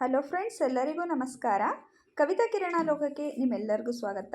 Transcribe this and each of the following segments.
Hello friends, ಎಲ್ಲರಿಗೂ ನಮಸ್ಕಾರ. ಕವಿತಾ ಕಿರಣ ಲೋಕಕ್ಕೆ ನಿಮ್ಮೆಲ್ಲರಿಗೂ ಸ್ವಾಗತ.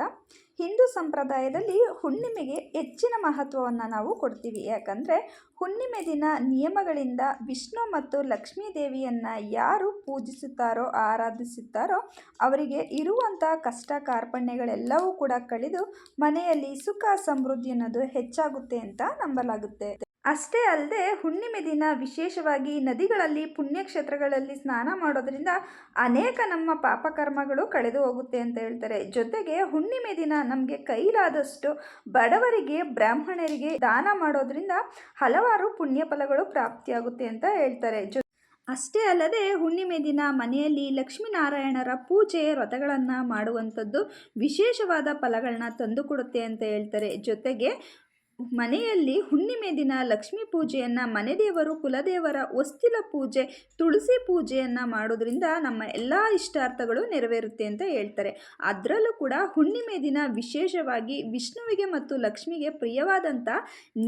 ಹಿಂದೂ ಸಂಪ್ರದಾಯದಲ್ಲಿ ಹುಣ್ಣಿಮೆಗೆ ಹೆಚ್ಚಿನ ಮಹತ್ವವನ್ನು ನಾವು ಕೊಡ್ತೀವಿ. ಯಾಕಂದರೆ ಹುಣ್ಣಿಮೆ ದಿನ ನಿಯಮಗಳಿಂದ ವಿಷ್ಣು ಮತ್ತು ಲಕ್ಷ್ಮೀ ದೇವಿಯನ್ನು ಯಾರು ಪೂಜಿಸುತ್ತಾರೋ, ಆರಾಧಿಸುತ್ತಾರೋ, ಅವರಿಗೆ ಇರುವಂಥ ಕಷ್ಟ ಕಾರ್ಪಣ್ಯಗಳೆಲ್ಲವೂ ಕೂಡ ಕಳೆದು ಮನೆಯಲ್ಲಿ ಸುಖ ಸಮೃದ್ಧಿ ಅನ್ನೋದು ಹೆಚ್ಚಾಗುತ್ತೆ ಅಂತ ನಂಬಲಾಗುತ್ತೆ. ಅಷ್ಟೇ ಅಲ್ಲದೆ ಹುಣ್ಣಿಮೆ ದಿನ ವಿಶೇಷವಾಗಿ ನದಿಗಳಲ್ಲಿ ಪುಣ್ಯಕ್ಷೇತ್ರಗಳಲ್ಲಿ ಸ್ನಾನ ಮಾಡೋದರಿಂದ ಅನೇಕ ನಮ್ಮ ಪಾಪಕರ್ಮಗಳು ಕಳೆದು ಹೋಗುತ್ತೆ ಅಂತ ಹೇಳ್ತಾರೆ. ಜೊತೆಗೆ ಹುಣ್ಣಿಮೆ ದಿನ ನಮಗೆ ಕೈಲಾದಷ್ಟು ಬಡವರಿಗೆ, ಬ್ರಾಹ್ಮಣರಿಗೆ ದಾನ ಮಾಡೋದ್ರಿಂದ ಹಲವಾರು ಪುಣ್ಯ ಫಲಗಳು ಪ್ರಾಪ್ತಿಯಾಗುತ್ತೆ ಅಂತ ಹೇಳ್ತಾರೆ. ಜೊ, ಅಷ್ಟೇ ಅಲ್ಲದೆ ಹುಣ್ಣಿಮೆ ದಿನ ಮನೆಯಲ್ಲಿ ಲಕ್ಷ್ಮೀನಾರಾಯಣರ ಪೂಜೆ, ವ್ರತಗಳನ್ನು ಮಾಡುವಂಥದ್ದು ವಿಶೇಷವಾದ ಫಲಗಳನ್ನ ತಂದುಕೊಡುತ್ತೆ ಅಂತ ಹೇಳ್ತಾರೆ. ಜೊತೆಗೆ ಮನೆಯಲ್ಲಿ ಹುಣ್ಣಿಮೆ ದಿನ ಲಕ್ಷ್ಮೀ ಪೂಜೆಯನ್ನು ಮನೆದೇವರು ಕುಲದೇವರ ಒಸ್ತಿಲ ಪೂಜೆ, ತುಳಸಿ ಪೂಜೆಯನ್ನು ಮಾಡೋದ್ರಿಂದ ನಮ್ಮ ಎಲ್ಲ ಇಷ್ಟಾರ್ಥಗಳು ನೆರವೇರುತ್ತೆ ಅಂತ ಹೇಳ್ತಾರೆ. ಅದರಲ್ಲೂ ಕೂಡ ಹುಣ್ಣಿಮೆ ದಿನ ವಿಶೇಷವಾಗಿ ವಿಷ್ಣುವಿಗೆ ಮತ್ತು ಲಕ್ಷ್ಮಿಗೆ ಪ್ರಿಯವಾದಂಥ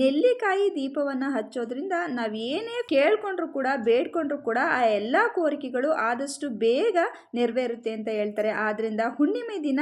ನೆಲ್ಲಿಕಾಯಿ ದೀಪವನ್ನು ಹಚ್ಚೋದ್ರಿಂದ ನಾವು ಏನೇ ಕೇಳ್ಕೊಂಡ್ರು ಕೂಡ, ಬೇಡ್ಕೊಂಡ್ರು ಕೂಡ ಆ ಎಲ್ಲ ಕೋರಿಕೆಗಳು ಆದಷ್ಟು ಬೇಗ ನೆರವೇರುತ್ತೆ ಅಂತ ಹೇಳ್ತಾರೆ. ಆದ್ದರಿಂದ ಹುಣ್ಣಿಮೆ ದಿನ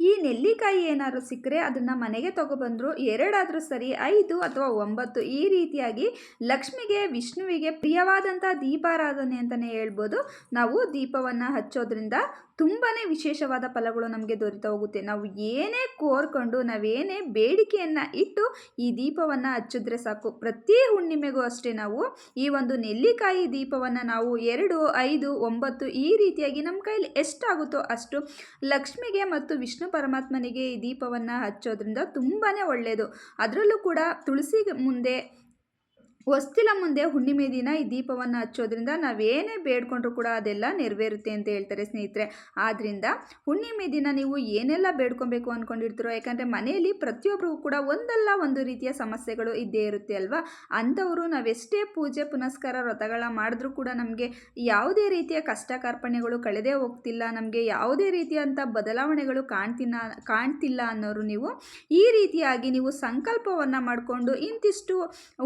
ಈ ನೆಲ್ಲಿಕಾಯಿ ಏನಾದರೂ ಸಿಕ್ಕರೆ ಅದನ್ನು ಮನೆಗೆ ತೊಗೊಬಂದರು ಎರಡಾದರೂ ಸರಿ, ಐದು ಅಥವಾ ಒಂಬತ್ತು ಈ ರೀತಿಯಾಗಿ ಲಕ್ಷ್ಮಿಗೆ, ವಿಷ್ಣುವಿಗೆ ಪ್ರಿಯವಾದಂಥ ದೀಪಾರಾಧನೆ ಅಂತಲೇ ಹೇಳ್ಬೋದು. ನಾವು ದೀಪವನ್ನು ಹಚ್ಚೋದ್ರಿಂದ ತುಂಬಾ ವಿಶೇಷವಾದ ಫಲಗಳು ನಮಗೆ ದೊರೆತ ಹೋಗುತ್ತೆ. ನಾವು ಏನೇ ಕೋರ್ಕೊಂಡು ನಾವೇನೇ ಬೇಡಿಕೆಯನ್ನು ಇಟ್ಟು ಈ ದೀಪವನ್ನು ಹಚ್ಚಿದ್ರೆ ಸಾಕು. ಪ್ರತಿ ಹುಣ್ಣಿಮೆಗೂ ಅಷ್ಟೇ ನಾವು ಈ ಒಂದು ನೆಲ್ಲಿಕಾಯಿ ದೀಪವನ್ನು ನಾವು ಎರಡು, ಐದು, ಒಂಬತ್ತು ಈ ರೀತಿಯಾಗಿ ನಮ್ಮ ಕೈಯಲ್ಲಿ ಎಷ್ಟಾಗುತ್ತೋ ಅಷ್ಟು ಲಕ್ಷ್ಮಿಗೆ ಮತ್ತು ವಿಷ್ಣು ಪರಮಾತ್ಮನಿಗೆ ಈ ದೀಪವನ್ನು ಹಚ್ಚೋದ್ರಿಂದ ತುಂಬಾ ಒಳ್ಳೆಯದು ಅದರಲ್ಲೂ ಕೂಡ ತುಳಸಿ ಮುಂದೆ ಹೊಸ್ತಿಲ ಮುಂದೆ ಹುಣ್ಣಿಮೆ ದಿನ ಈ ದೀಪವನ್ನು ಹಚ್ಚೋದ್ರಿಂದ ನಾವೇನೇ ಬೇಡ್ಕೊಂಡ್ರು ಕೂಡ ಅದೆಲ್ಲ ನೆರವೇರುತ್ತೆ ಅಂತ ಹೇಳ್ತಾರೆ ಸ್ನೇಹಿತರೆ. ಆದ್ದರಿಂದ ಹುಣ್ಣಿಮೆ ದಿನ ನೀವು ಏನೆಲ್ಲ ಬೇಡ್ಕೊಬೇಕು ಅಂದ್ಕೊಂಡಿರ್ತೀರೋ ಯಾಕಂದರೆ ಮನೆಯಲ್ಲಿ ಪ್ರತಿಯೊಬ್ಬರಿಗೂ ಕೂಡ ಒಂದಲ್ಲ ಒಂದು ರೀತಿಯ ಸಮಸ್ಯೆಗಳು ಇದ್ದೇ ಇರುತ್ತೆ ಅಲ್ವಾ? ಅಂಥವರು ನಾವೆಷ್ಟೇ ಪೂಜೆ ಪುನಸ್ಕಾರ ವ್ರತಗಳ ಮಾಡಿದ್ರೂ ಕೂಡ ನಮಗೆ ಯಾವುದೇ ರೀತಿಯ ಕಷ್ಟ ಕಾರ್ಪಣ್ಯಗಳು ಕಳೆದೇ ಹೋಗ್ತಿಲ್ಲ, ನಮಗೆ ಯಾವುದೇ ರೀತಿಯಂಥ ಬದಲಾವಣೆಗಳು ಕಾಣ್ತಿನ, ಕಾಣ್ತಿಲ್ಲ ಅನ್ನೋರು ನೀವು ಈ ರೀತಿಯಾಗಿ ನೀವು ಸಂಕಲ್ಪವನ್ನು ಮಾಡಿಕೊಂಡು ಇಂತಿಷ್ಟು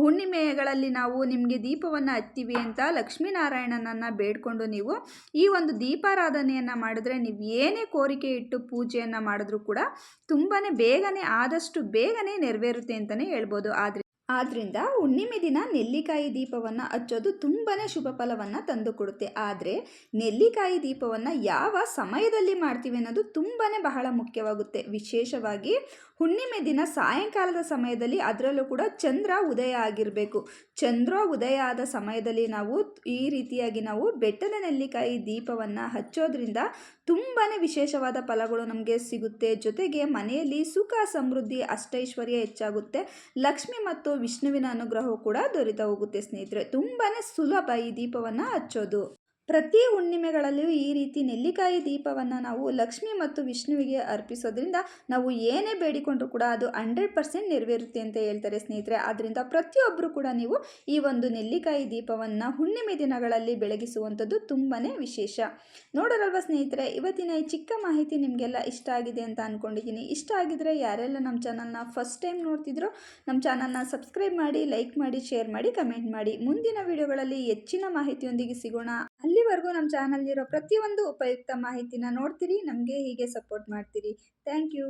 ಹುಣ್ಣಿಮೆಗಳ ಗಳಲ್ಲಿ ನಾವು ನಿಮಗೆ ದೀಪವನ್ನು ಹತ್ತೀವಿ ಅಂತ ಲಕ್ಷ್ಮೀನಾರಾಯಣನನ್ನು ಬೇಡ್ಕೊಂಡು ನೀವು ಈ ಒಂದು ದೀಪಾರಾಧನೆಯನ್ನು ಮಾಡಿದ್ರೆ ನೀವು ಏನೇ ಕೋರಿಕೆ ಇಟ್ಟು ಪೂಜೆಯನ್ನು ಮಾಡಿದ್ರೂ ಕೂಡ ತುಂಬಾ ಬೇಗನೆ, ಆದಷ್ಟು ಬೇಗನೆ ನೆರವೇರುತ್ತೆ ಅಂತಲೇ ಹೇಳ್ಬೋದು. ಆದರೆ ಆದ್ದರಿಂದ ಹುಣ್ಣಿಮೆ ದಿನ ನೆಲ್ಲಿಕಾಯಿ ದೀಪವನ್ನು ಹಚ್ಚೋದು ತುಂಬಾ ಶುಭ ಫಲವನ್ನು ತಂದುಕೊಡುತ್ತೆ ಆದರೆ ನೆಲ್ಲಿಕಾಯಿ ದೀಪವನ್ನು ಯಾವ ಸಮಯದಲ್ಲಿ ಮಾಡ್ತೀವಿ ಅನ್ನೋದು ತುಂಬಾ ಬಹಳ ಮುಖ್ಯವಾಗುತ್ತೆ. ವಿಶೇಷವಾಗಿ ಹುಣ್ಣಿಮೆ ದಿನ ಸಾಯಂಕಾಲದ ಸಮಯದಲ್ಲಿ ಅದರಲ್ಲೂ ಕೂಡ ಚಂದ್ರ ಉದಯ ಆಗಿರಬೇಕು. ಚಂದ್ರ ಉದಯ ಆದ ಸಮಯದಲ್ಲಿ ನಾವು ಈ ರೀತಿಯಾಗಿ ನಾವು ಬೆಟ್ಟದ ನೆಲ್ಲಿಕಾಯಿ ದೀಪವನ್ನು ಹಚ್ಚೋದ್ರಿಂದ ತುಂಬಾ ವಿಶೇಷವಾದ ಫಲಗಳು ನಮಗೆ ಸಿಗುತ್ತೆ. ಜೊತೆಗೆ ಮನೆಯಲ್ಲಿ ಸುಖ, ಸಮೃದ್ಧಿ, ಅಷ್ಟೈಶ್ವರ್ಯ ಹೆಚ್ಚಾಗುತ್ತೆ. ಲಕ್ಷ್ಮಿ ಮತ್ತು ವಿಷ್ಣುವಿನ ಅನುಗ್ರಹವು ಕೂಡ ದೊರೆತ ಹೋಗುತ್ತೆ ಸ್ನೇಹಿತರೆ. ತುಂಬಾ ಸುಲಭ ಈ ದೀಪವನ್ನು ಹಚ್ಚೋದು. ಪ್ರತಿ ಹುಣ್ಣಿಮೆಗಳಲ್ಲಿಯೂ ಈ ರೀತಿ ನೆಲ್ಲಿಕಾಯಿ ದೀಪವನ್ನು ನಾವು ಲಕ್ಷ್ಮಿ ಮತ್ತು ವಿಷ್ಣುವಿಗೆ ಅರ್ಪಿಸೋದ್ರಿಂದ ನಾವು ಏನೇ ಬೇಡಿಕೊಂಡ್ರೂ ಕೂಡ ಅದು ಹಂಡ್ರೆಡ್ ಪರ್ಸೆಂಟ್ ನೆರವೇರುತ್ತೆ ಅಂತ ಹೇಳ್ತಾರೆ ಸ್ನೇಹಿತರೆ. ಆದ್ದರಿಂದ ಪ್ರತಿಯೊಬ್ಬರು ಕೂಡ ನೀವು ಈ ಒಂದು ನೆಲ್ಲಿಕಾಯಿ ದೀಪವನ್ನು ಹುಣ್ಣಿಮೆ ದಿನಗಳಲ್ಲಿ ಬೆಳಗಿಸುವಂಥದ್ದು ತುಂಬಾ ವಿಶೇಷ. ನೋಡೋರಲ್ವ ಸ್ನೇಹಿತರೆ, ಇವತ್ತಿನ ಈ ಚಿಕ್ಕ ಮಾಹಿತಿ ನಿಮಗೆಲ್ಲ ಇಷ್ಟ ಆಗಿದೆ ಅಂತ ಅಂದ್ಕೊಂಡಿದ್ದೀನಿ ಇಷ್ಟ ಆಗಿದ್ರೆ ಯಾರೆಲ್ಲ ನಮ್ಮ ಚಾನಲ್ನ ಫಸ್ಟ್ ಟೈಮ್ ನೋಡ್ತಿದ್ರು, ನಮ್ಮ ಚಾನಲ್ನ ಸಬ್ಸ್ಕ್ರೈಬ್ ಮಾಡಿ ಲೈಕ್ ಮಾಡಿ ಶೇರ್ ಮಾಡಿ ಕಮೆಂಟ್ ಮಾಡಿ. ಮುಂದಿನ ವಿಡಿಯೋಗಳಲ್ಲಿ ಹೆಚ್ಚಿನ ಮಾಹಿತಿಯೊಂದಿಗೆ ಸಿಗೋಣ. ಇಲ್ಲಿವರೆಗೂ ನಮ್ಮ ಚಾನಲ್ಗಿರೋ ಪ್ರತಿಯೊಂದು ಉಪಯುಕ್ತ ಮಾಹಿತಿನ ನೋಡ್ತೀರಿ ನಮಗೆ ಹೀಗೆ ಸಪೋರ್ಟ್ ಮಾಡ್ತೀರಿ. Thank you